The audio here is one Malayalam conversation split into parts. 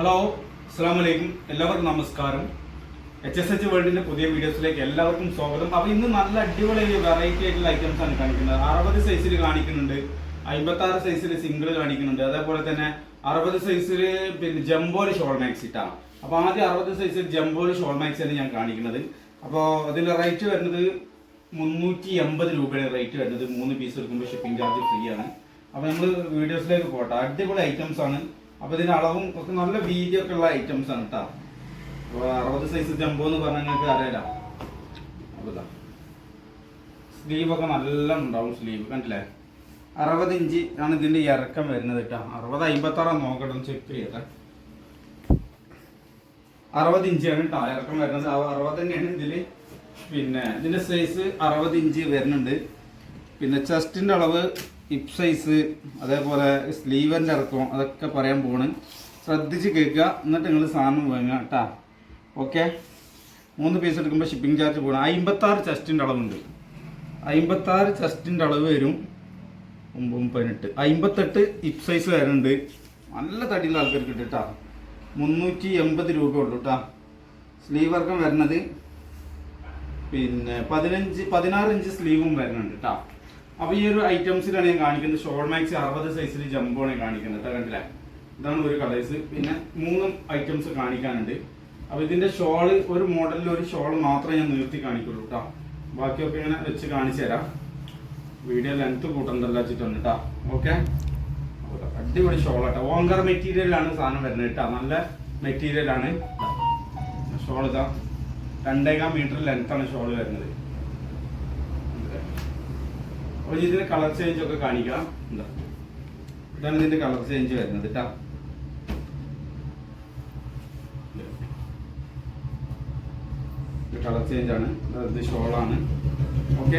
ഹലോ അസ്സാം വലൈക്കും എല്ലാവർക്കും നമസ്കാരം. എച്ച് എസ് എച്ച് വേൾഡിന്റെ പുതിയ വീഡിയോസിലേക്ക് എല്ലാവർക്കും സ്വാഗതം. അപ്പൊ ഇന്ന് നല്ല അടിപൊളി വെറൈറ്റി ആയിട്ടുള്ള ഐറ്റംസ് ആണ് കാണിക്കുന്നത്. അറുപത് സൈസിൽ കാണിക്കുന്നുണ്ട്. അമ്പത്തി ആറ് സൈസിൽ സിംഗിൾ കാണിക്കുന്നുണ്ട്. അതേപോലെ തന്നെ അറുപത് സൈസിൽ പിന്നെ ജംബോൽ ഷോൾ ഇട്ടാണ് അപ്പൊ ആദ്യം അറുപത് സൈസിൽ ജംബോൽ ഷോൾ മാക്സ് ആണ് ഞാൻ കാണിക്കുന്നത്. അപ്പോൾ അതിന്റെ റേറ്റ് വരുന്നത് മുന്നൂറ്റി എൺപത് രൂപയുടെ റേറ്റ് വരുന്നത് മൂന്ന് പീസ് എടുക്കുമ്പോൾ ഷിപ്പിംഗ് ചാർജ് ഫ്രീ ആണ്. അപ്പൊ നമ്മൾ വീഡിയോസിലേക്ക് പോട്ടെ. അടിപൊളി ഐറ്റംസ് ആണ്. അപ്പൊ ഇതിന്റെ അളവും ഒക്കെ നല്ല വീതി ഒക്കെ ഉള്ള ഐറ്റംസ് ആണ് കേട്ടോ അറുപത് സൈസ് ജംബോ എന്ന് പറഞ്ഞാൽ നിങ്ങൾക്ക് അറിയാലോ. അപ്പൊ സ്ലീവ് ഒക്കെ നല്ല ഉണ്ടാവും സ്ലീവ് കണ്ടില്ലേ? അറുപത് ഇഞ്ച് ആണ് ഇതിന്റെ ഇറക്കം വരുന്നത് കേട്ടോ അറുപത് അമ്പത്തി നോക്കട്ടെ ചെക്ക് ചെയ്യട്ടെ. അറുപത് ആണ് കേട്ടോ ഇറക്കം വരുന്നത്. അറുപത് തന്നെയാണ് ഇതിൽ. പിന്നെ ഇതിന്റെ സൈസ് അറുപത് ഇഞ്ച് വരുന്നുണ്ട്. പിന്നെ ചെസ്റ്റിന്റെ അളവ് ഹിപ്പ് സൈസ് അതേപോലെ സ്ലീവറിന്റെ ഇറക്കം അതൊക്കെ പറയാൻ പോണ്. ശ്രദ്ധിച്ച് കേൾക്കുക. എന്നിട്ട് നിങ്ങൾ സാധനം വാങ്ങുക കേട്ടാ ഓക്കെ മൂന്ന് പീസ് എടുക്കുമ്പോൾ ഷിപ്പിംഗ് ചാർജ് പോകണം അമ്പത്താറ് ചെസ്റ്റിന്റെ അളവുണ്ട്. അമ്പത്താറ് ചെസ്റ്റിന്റെ അളവ് വരും ഒമ്പതും പതിനെട്ട്. അമ്പത്തെട്ട് ഹിപ്പ് സൈസ് വരുന്നുണ്ട് നല്ല തടിയുള്ള ആൾക്കാർക്ക് കിട്ടും മുന്നൂറ്റി എൺപത് രൂപ ഉള്ളൂ കേട്ടോ സ്ലീവ് വർക്കം വരുന്നത് പിന്നെ പതിനഞ്ച് പതിനാറ് ഇഞ്ച് സ്ലീവും വരുന്നുണ്ട് കേട്ടോ അപ്പോൾ ഈ ഒരു ഐറ്റംസിലാണ് ഞാൻ കാണിക്കുന്നത്. ഷോൾ മാക്സ് അറുപത് സൈസിൽ ജംബോ ആണ് കാണിക്കുന്നത്. കണ്ടില്ലേ? ഇതാണ് ഒരു കളേഴ്സ് പിന്നെ മൂന്ന് ഐറ്റംസ് കാണിക്കാനുണ്ട്. അപ്പോൾ ഇതിന്റെ ഷോൾ ഒരു മോഡലിൽ ഒരു ഷോൾ മാത്രമേ ഞാൻ നിർത്തി കാണിക്കുള്ളൂ കേട്ടോ ബാക്കിയൊക്കെ ഇങ്ങനെ വെച്ച് കാണിച്ചു തരാം. വീഡിയോ ലെങ്ത് കൂട്ടണ്ടല്ല വെച്ചിട്ടുണ്ട് കേട്ടോ ഓക്കെ അടിപൊളി ഷോൾ കേട്ടോ ഓങ്കർ മെറ്റീരിയലാണ് സാധനം വരുന്നത് കേട്ടോ നല്ല മെറ്റീരിയലാണ് ഷോൾ ഇതാ. രണ്ടേകാം മീറ്റർ ലെങ്ത് ആണ് ഷോൾ വരുന്നത്. അപ്പോൾ ഇതിന്റെ കളർ ചേഞ്ച് ഒക്കെ കാണിക്കാം എന്താ ഇതാണ് ഇതിന്റെ കളർ ചേഞ്ച് വരുന്നത് കേട്ടോ കളർ ചേഞ്ച് ആണ്. ഇത് ഷോളാണ് ഓക്കെ.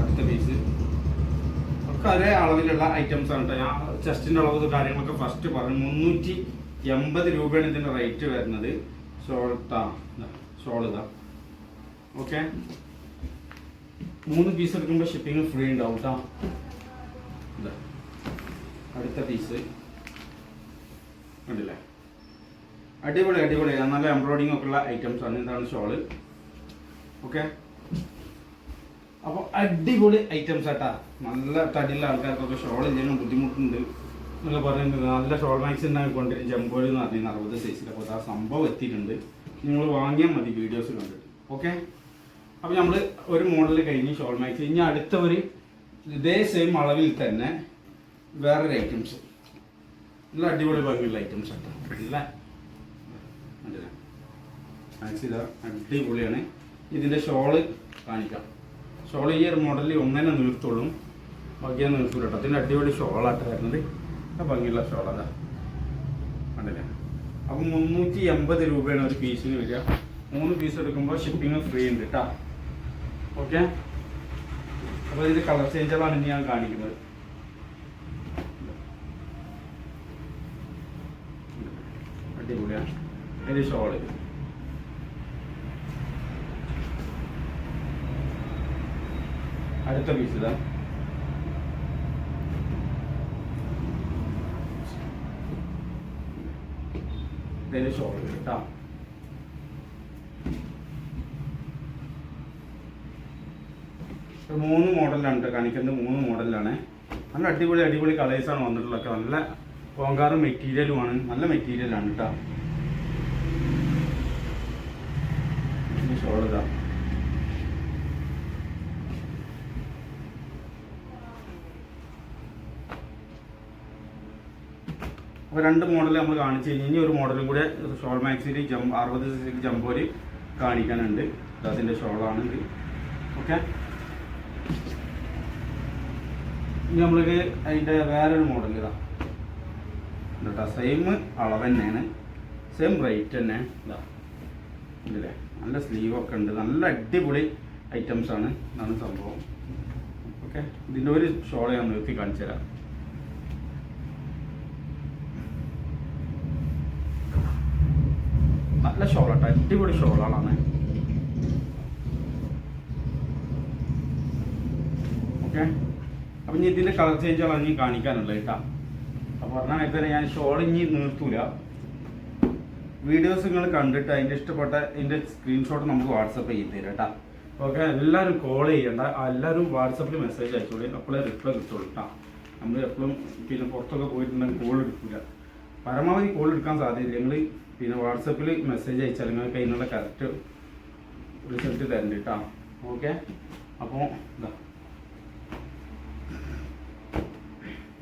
അടുത്ത പീസ് ഒക്കെ ഒരേ അളവിലുള്ള ഐറ്റംസ് ആണ് കേട്ടോ ഞാൻ ചെസ്റ്റിന്റെ അളവ് കാര്യങ്ങളൊക്കെ ഫസ്റ്റ് പറഞ്ഞു. മുന്നൂറ്റി എൺപത് രൂപയാണ് ഇതിന്റെ റേറ്റ് വരുന്നത്. Shawl shawl okay. ഓക്കെ മൂന്ന് പീസ് എടുക്കുമ്പോൾ ഷിപ്പിംഗ് ഫ്രീ ഉണ്ടാവും കേട്ടോ അടുത്ത പീസ് ഉണ്ടല്ലേ അടിപൊളി അടിപൊളി. നല്ല എംബ്രോയിഡിങ് ഒക്കെ ഉള്ള ഐറ്റംസ് ആണ്. ഇതാണ് ഷോൾ ഓക്കെ അപ്പോൾ അടിപൊളി ഐറ്റംസ് ആട്ടാ. നല്ല തടിയുള്ള ആൾക്കാർക്കൊക്കെ ഷോൾ ചെയ്യാനും ബുദ്ധിമുട്ടുണ്ട്. എന്നൊക്കെ പറയുന്നത് നല്ല ഷോൾ മാക്സ് ഉണ്ടാക്കി കൊണ്ടുവരും ജംബോയിൽ എന്ന് പറഞ്ഞാൽ അറുപത് സൈസിൽ അപ്പോൾ ആ സംഭവം എത്തിയിട്ടുണ്ട്. നിങ്ങൾ വാങ്ങിയാൽ മതി. വീഡിയോസ് കണ്ടിട്ട്. ഓക്കെ അപ്പോൾ നമ്മൾ ഒരു മോഡൽ കഴിഞ്ഞ് ഷോൾ മാക്സ് ഇനി അടുത്ത ഒരു ഇതേ സെയിം അളവിൽ തന്നെ വേറൊരു ഐറ്റംസ് നല്ല അടിപൊളി ഭംഗിയുള്ള ഐറ്റംസ് ആട്ടോ അടിപൊളിയാണ്. ഇതിന്റെ ഷോൾ കാണിക്കാം. ഷോൾ ഈ ഒരു മോഡലിൽ ഒന്നിനെ നിർത്തുള്ളൂ. ബാക്കിയെ നിർത്തൂല കേട്ടോ അതിന്റെ അടിപൊളി ഷോളായിട്ട് വരുന്നത്. ഭംഗിയുള്ള ഷോളാ കണ്ടില്ലേ? അപ്പം മുന്നൂറ്റി എൺപത് രൂപയാണ് ഒരു പീസിന് വരിക. മൂന്ന് പീസ് എടുക്കുമ്പോൾ ഷിപ്പിംഗ് ഫ്രീ ഉണ്ട് കേട്ടോ ഓക്കെ അപ്പോൾ ഇത് കളർ ചേഞ്ചുകളാണ് ഇനി ഞാൻ കാണിക്കുന്നത്. അടിപൊളിയാണ് അതിന്റെ ഷോൾ. അടുത്ത പീസ് ഇതാ. ഇതിന്റെ ഷോൾ കേട്ടോ മൂന്ന് മോഡലാണ് കാണിക്കുന്നത് മൂന്ന് മോഡലാണ് നല്ല അടിപൊളി അടിപൊളി കളേഴ്സാണ് വന്നിട്ടുള്ളത് നല്ല കോങ്കാറും മെറ്റീരിയലുമാണ് നല്ല മെറ്റീരിയലാണ് കേട്ടോ ഷോൾ ഇതാ. അപ്പോൾ രണ്ട് മോഡൽ നമ്മൾ കാണിച്ചു കഴിഞ്ഞ് ഇനി ഒരു മോഡലും കൂടെ ഷോൾ മാക്സിയിൽ ജം അറുപത് ജമ്പോര് കാണിക്കാനുണ്ട്. ഇത് അതിന്റെ ഷോളാണ് ഇത് ഓക്കെ ഇനി നമ്മൾക്ക് അതിന്റെ വേറൊരു മോഡൽ ഇതാ. കേട്ടോ സെയിം അളവ് തന്നെയാണ്. സെയിം റേറ്റ് തന്നെ. ഇതാ. ഇല്ലേ നല്ല സ്ലീവൊക്കെ ഉണ്ട്. നല്ല അടിപൊളി ഐറ്റംസ് ആണ് ഇതാണ് സംഭവം. ഓക്കെ? ഇതിന്റെ ഒരു ഷോൾ ഞാൻ നിർത്തി കാണിച്ചു തരാം. നല്ല ഷോളാട്ടോ അടിപൊളി ഷോളാണ് ഓക്കെ? അപ്പം ഇനി ഇതിന്റെ കളർ ചേഞ്ചുകളാണ് ഇനി കാണിക്കാനുള്ളത് കേട്ടോ. അപ്പോൾ പറഞ്ഞ നേരത്തെ ഞാൻ ഷോൾ ഇനി നിർത്തൂല. വീഡിയോസ് നിങ്ങൾ കണ്ടിട്ട് അതിന്റെ ഇഷ്ടപ്പെട്ട അതിന്റെ സ്ക്രീൻഷോട്ട് നമുക്ക് വാട്സപ്പ് ചെയ്ത് തരാം കേട്ടോ. ഓക്കെ എല്ലാവരും കോൾ ചെയ്യണ്ട. എല്ലാവരും വാട്സപ്പിൽ മെസ്സേജ് അയച്ചോളി. അപ്പോഴേ റിപ്ലൈ കിട്ടുള്ളൂ കേട്ടോ. നമ്മൾ എപ്പോഴും പിന്നെ പുറത്തൊക്കെ പോയിട്ടുണ്ടെങ്കിൽ കോൾ എടുക്കില്ല പരമാവധി കോൾ എടുക്കാൻ സാധ്യതയില്ല. നിങ്ങൾ പിന്നെ വാട്സപ്പിൽ മെസ്സേജ് അയച്ചാൽ നിങ്ങൾക്ക് അതിനുള്ള കറക്റ്റ് റിസൾട്ട് തരണ്ട കേട്ടോ. ഓക്കെ അപ്പോൾ ഇതാ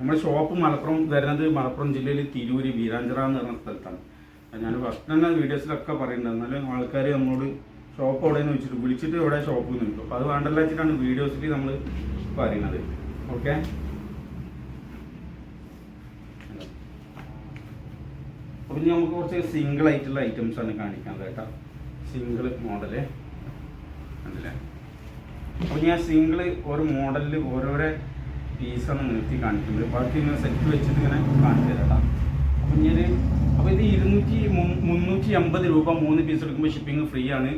നമ്മുടെ ഷോപ്പ് മലപ്പുറം വരുന്നത് മലപ്പുറം ജില്ലയിൽ തിരൂര് വീരാഞ്ചിറ എന്ന് പറഞ്ഞ സ്ഥലത്താണ്. ഞാൻ ഫസ്റ്റ് തന്നെ വീഡിയോസിലൊക്കെ പറയുന്നുണ്ട്. എന്നാലും ആൾക്കാർ നമ്മളോട് ഷോപ്പ് എവിടെയെന്ന് വെച്ചിട്ട് വിളിച്ചിട്ട് എവിടെ ഷോപ്പ് എന്ന് നിൽക്കും അപ്പോൾ അത് വേണ്ടല്ല വെച്ചിട്ടാണ് വീഡിയോസിൽ നമ്മൾ പറയുന്നത്. ഓക്കെ അപ്പം ഇനി നമുക്ക് കുറച്ച് സിംഗിൾ ആയിട്ടുള്ള ഐറ്റംസ് ആണ് കാണിക്കാൻ കേട്ടോ. സിംഗിൾ മോഡൽ കണ്ടില്ലേ? അപ്പോൾ ഞാൻ സിംഗിൾ ഓരോ മോഡലിൽ ഓരോരോ പീസാണ് നിർത്തി കാണിക്കുന്നത് ബാക്കി ഇങ്ങനെ സെറ്റ് വെച്ചിട്ട് ഇങ്ങനെ കാണിച്ചു തരാം അപ്പം ഞാൻ അപ്പോൾ ഇത് ഇരുന്നൂറ്റി മുന്നൂറ്റി അമ്പത് രൂപ മൂന്ന് പീസ് എടുക്കുമ്പോൾ ഷിപ്പിംഗ് ഫ്രീ ആണ്.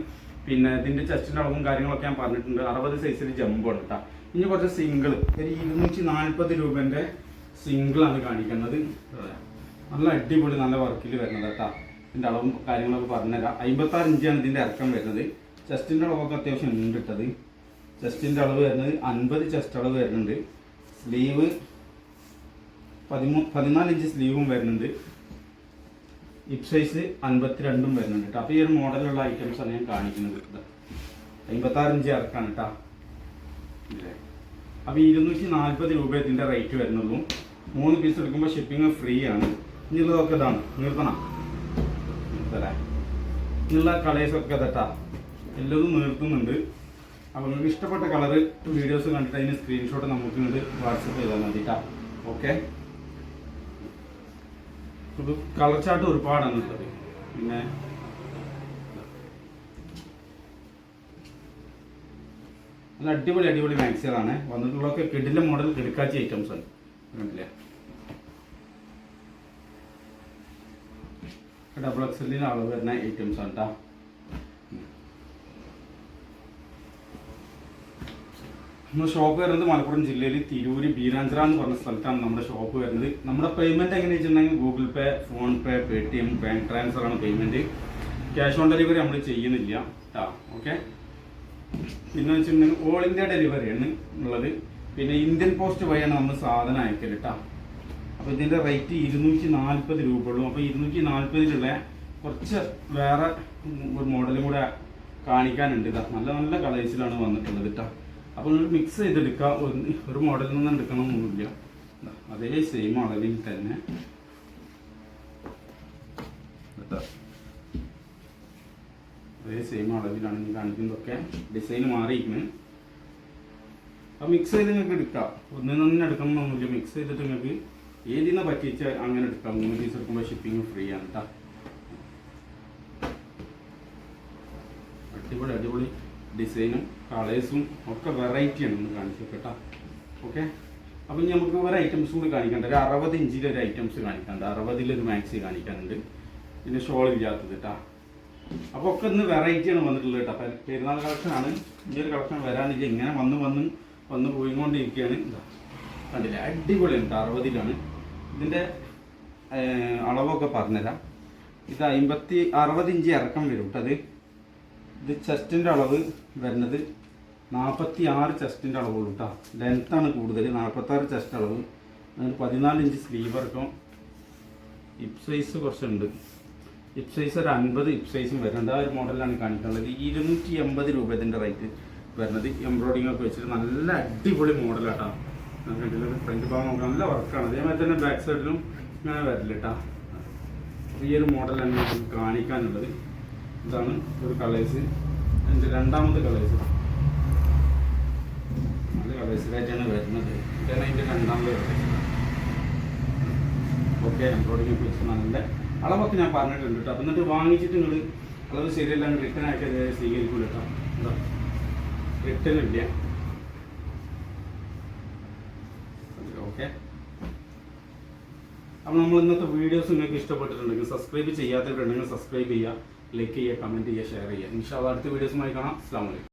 പിന്നെ ഇതിന്റെ ചെസ്റ്റിന്റെ അളവും കാര്യങ്ങളൊക്കെ ഞാൻ പറഞ്ഞിട്ടുണ്ട്. അറുപത് സൈസിൽ ഉണ്ട് കേട്ടോ. ഇനി കുറച്ച് സിംഗിൾ ഒരു ഇരുന്നൂറ്റി നാൽപ്പത് രൂപേന്റെ സിംഗിളാണ് കാണിക്കുന്നത്. നല്ല അടിപൊളി നല്ല വർക്കിൽ വരുന്നത് കേട്ടോ. ഇതിന്റെ അളവും കാര്യങ്ങളൊക്കെ പറഞ്ഞുതരാം. അമ്പത്താറ് ഇഞ്ചാണ് ഇതിന്റെ ഇറക്കം വരുന്നത്. ചെസ്റ്റിന്റെ അളവൊക്കെ അത്യാവശ്യം ഉണ്ട് ഇട്ടത്. ചെസ്റ്റിന്റെ അളവ് വരുന്നത് അൻപത് ചെസ്റ്റ് അളവ് വരുന്നുണ്ട്. സ്ലീവ് പതിമൂ പതിനാല് ഇഞ്ച് സ്ലീവും വരുന്നുണ്ട്. ഹിപ്പ് സൈസ് അൻപത്തിരണ്ടും വരുന്നുണ്ട് കേട്ടോ അപ്പോൾ ഈ ഒരു മോഡലുള്ള ഐറ്റംസ് ആണ് ഞാൻ കാണിക്കുന്നത്. അമ്പത്താറ് ഇഞ്ച് ഇറക്കാണ് കേട്ടോ ഇല്ലേ? അപ്പോൾ ഇരുന്നൂറ്റി നാൽപ്പത് രൂപ ഇതിന്റെ റേറ്റ് വരുന്നുള്ളൂ. മൂന്ന് പീസ് എടുക്കുമ്പോൾ ഷിപ്പിംഗ് ഫ്രീ ആണ്. ഇനിയുള്ളതൊക്കെ ഇതാണ്. നിർത്തണം. നിർത്തലേ ഇനിയുള്ള കളേഴ്സൊക്കെ ഇതട്ടാ എല്ലതും നിർത്തുന്നുണ്ട്. അപ്പോൾ നിങ്ങൾക്ക് ഇഷ്ടപ്പെട്ട കളറ് വീഡിയോസ് കണ്ടിട്ട് അതിന് സ്ക്രീൻഷോട്ട് നമുക്ക് ഇങ്ങോട്ട് വാട്സപ്പ് ചെയ്താൽ മതി കേട്ടോ ഓക്കെ കളർ ചാർട്ട് ഒരുപാടാണ് ഉള്ളത് പിന്നെ നല്ല അടിപൊളി അടിപൊളി മാക്സികളാണ്. വന്നിട്ടുള്ളതൊക്കെ കിടില മോഡൽ കിടക്കാച്ചി ഐറ്റംസ് ആണ്. കണ്ടില്ലേ? ഡബിൾ എക്സലിന് അളവ് വരുന്ന ഐറ്റംസ് ആണ് കേട്ടോ നമ്മുടെ ഷോപ്പ് വരുന്നത് മലപ്പുറം ജില്ലയിൽ തിരൂര് ബീരാഞ്ചിറ എന്ന് പറഞ്ഞ സ്ഥലത്താണ് നമ്മുടെ ഷോപ്പ് വരുന്നത്. നമ്മുടെ പേയ്മെന്റ് എങ്ങനെയാ വെച്ചിട്ടുണ്ടെങ്കിൽ Google Pay PhonePe Paytm bank transfer ആണ് പേയ്മെന്റ് ക്യാഷ് ഓൺ ഡെലിവറി നമ്മൾ ചെയ്യുന്നില്ല കേട്ടോ ഓക്കെ പിന്നെ വെച്ചിട്ടുണ്ടെങ്കിൽ ഓൾ ഇന്ത്യ ഡെലിവറിയാണ് ഉള്ളത്. പിന്നെ ഇന്ത്യൻ പോസ്റ്റ് വഴിയാണ് നമ്മൾ സാധനം അയക്കൽ കേട്ടോ അപ്പോൾ ഇതിന്റെ റേറ്റ് ഇരുന്നൂറ്റി നാൽപ്പത് രൂപയുള്ളൂ. അപ്പോൾ ഇരുന്നൂറ്റി നാൽപ്പതിലുള്ള കുറച്ച് വേറെ ഒരു മോഡലും കൂടെ കാണിക്കാനുണ്ട് നല്ല നല്ല കളേഴ്സിലാണ് വന്നിട്ടുള്ളത് കേട്ടോ അപ്പോൾ നിങ്ങൾ മിക്സ് ചെയ്തെടുക്കുക ഒരു മോഡലിൽ നിന്ന് എടുക്കണമെന്നൊന്നുമില്ല അതേ സെയിം അളവിൽ തന്നെ. അതേ സെയിം അളവിലാണ് ഞാൻ കാണിക്കുന്നതൊക്കെ. ഡിസൈൻ മാറിയിരിക്കുന്നത് അപ്പോൾ മിക്സ് ചെയ്ത് നിങ്ങൾക്ക് എടുക്കാം. ഒന്നിൽ തന്നെ എടുക്കണം എന്നൊന്നുമില്ല. മിക്സ് ചെയ്തിട്ട് നിങ്ങൾക്ക് ഏതിന്ന് പറ്റിച്ച അങ്ങനെ എടുക്കാം. മൂന്ന് പീസ് എടുക്കുമ്പോൾ ഷിപ്പിംഗ് ഫ്രീ ആണ്. കേട്ടോ അടിപൊളി അടിപൊളി. ഡിസൈനും കളേഴ്സും ഒക്കെ വെറൈറ്റിയാണ് ഒന്ന് കാണിച്ചു കേട്ടോ. ഓക്കെ അപ്പം ഇനി നമുക്ക് ഒരു ഐറ്റംസ് കൂടി കാണിക്കണ്ട. ഒരു അറുപത് ഇഞ്ചിന്റെ ഒരു ഐറ്റംസ് കാണിക്കാനുണ്ട് അറുപതിലൊരു മാക്സി കാണിക്കാനുണ്ട്. പിന്നെ ഷോൾ ഇല്ലാത്തത് കേട്ടോ. അപ്പോൾ ഒക്കെ ഇന്ന് വെറൈറ്റിയാണ് വന്നിട്ടുള്ളത് കേട്ടോ. അപ്പം പെരുന്നാൾ കളക്ഷനാണ് ഈ ഒരു കളക്ഷൻ വരാനില്ല. ഇങ്ങനെ വന്ന് വന്ന് വന്ന് പോയിക്കൊണ്ടിരിക്കുകയാണ്. ഇതാ. കണ്ടില്ലേ? അടിപൊളിയാണ് കേട്ടോ അറുപതിലാണ്. ഇതിന്റെ അളവൊക്കെ പറഞ്ഞുതരാം. ഇത് അമ്പത്തി അറുപത് ഇഞ്ച് ഇറക്കം വരും കേട്ടോ അത്. ഇത് ചെസ്റ്റിന്റെ അളവ് വരുന്നത് നാൽപ്പത്തി ആറ് ചെസ്റ്റിന്റെ അളവുള്ളൂ കേട്ടോ ലെങ്ത്താണ് കൂടുതൽ നാൽപ്പത്താറ് ചെസ്റ്റ് അളവ്. അതിന് പതിനാല് ഇഞ്ച് സ്ലീവ് ഇറക്കം ഹിപ്പ് സൈസ് കുറച്ചുണ്ട്. ഹിപ് സൈസ് ഒരു അൻപത് ഹിപ് സൈസും വരുന്നുണ്ട്. ആ ഒരു മോഡലാണ് കാണിക്കാനുള്ളത്. ഇരുന്നൂറ്റി എൺപത് രൂപ ഇതിന്റെ റേറ്റ് വരുന്നത്. എംബ്രോയിഡിംഗ് ഒക്കെ വെച്ചിട്ട് നല്ല അടിപൊളി മോഡലാട്ടോ കണ്ടിട്ടുള്ളത് ഫ്രണ്ട് ഭാഗം നോക്കാം നല്ല വർക്കാണ് അതേമാതിരി തന്നെ ബാക്ക് സൈഡിലും ഇങ്ങനെ വരില്ല കേട്ടോ ഈ ഒരു മോഡലാണ് നമുക്ക് കാണിക്കാനുള്ളത്. ഇതാണ് ഒരു കളേഴ്സ് അതിന്റെ രണ്ടാമത്തെ കളേഴ്സ് നല്ല കളേഴ്സിലായിട്ടാണ് വരുന്നത്. ഇതാണ് അതിന്റെ രണ്ടാമത്തെ കളേഴ്സ് ഓക്കെ ഒക്കെ വെച്ച് നല്ല അളവൊക്കെ ഞാൻ പറഞ്ഞിട്ടുണ്ട് കേട്ടോ. അപ്പം എന്നിട്ട് വാങ്ങിച്ചിട്ട് നിങ്ങൾ അളവ് ശരിയല്ല റിട്ടേൺ ആയിട്ട് സ്വീകരിക്കും കേട്ടോ. എന്താ? റിട്ടേൺ ഇല്ല. ഓക്കെ അപ്പോൾ നമ്മൾ ഇന്നത്തെ വീഡിയോസ് നിങ്ങൾക്ക് ഇഷ്ടപ്പെട്ടിട്ടുണ്ടെങ്കിൽ സബ്സ്ക്രൈബ് ചെയ്യാത്തവരുണ്ടെങ്കിൽ സബ്സ്ക്രൈബ് ചെയ്യുക. ലൈക്ക് ചെയ്യുക കമന്റ് ചെയ്യുക ഷെയർ ചെയ്യുക. ഇൻഷാല്ല അടുത്ത വീഡിയോസുമായി കാണാം. അസ്സാം വലൈക്കും